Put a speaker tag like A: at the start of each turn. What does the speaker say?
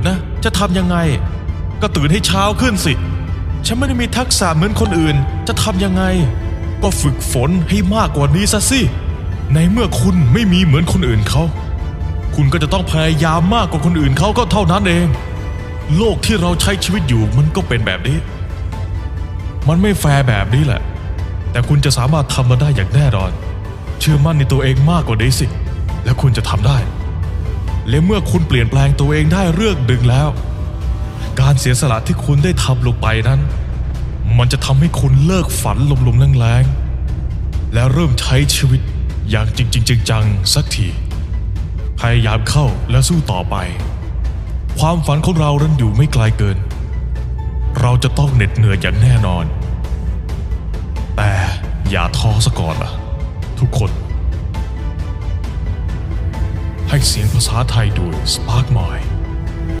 A: นนะ จะทำยังไง ก็ตื่นให้เช้าขึ้นสิ ฉันไม่ได้มีทักษะเหมือนคนอื่น จะทำยังไง ก็ฝึกฝนให้มากกว่านี้ซะสิ ในเมื่อคุณไม่มีเหมือนคนอื่นเขา คุณก็จะต้องพยายามมากกว่าคนอื่นเขาก็เท่านั้นเอง โลกที่เราใช้ชีวิตอยู่มันก็เป็นแบบนี้ มันไม่แฟร์แบบนี้แหละ แต่คุณจะสามารถทำมาได้อย่างแน่นอน เชื่อมั่นในตัวเองมากกว่านี้สิ และคุณจะทำได้ และเมื่อคุณเปลี่ยนแปลงตัวเองได้เรื่องดึงแล้ว การเสียสละที่คุณได้ทำลงไปนั้น มันจะทำให้คุณเลิกฝันลมๆแรงๆ และเริ่มใช้ชีวิตอย่างจริงๆจังๆสักทีพยายามเข้าและสู้ต่อไป ความฝันของเรานั้นอยู่ไม่ไกลเกิน เราจะต้องเหน็ดเหนื่อยอย่างแน่นอน แต่อย่าท้อซะก่อนล่ะ ทุกคน ให้เสียงภาษาไทยโดย Spark Mind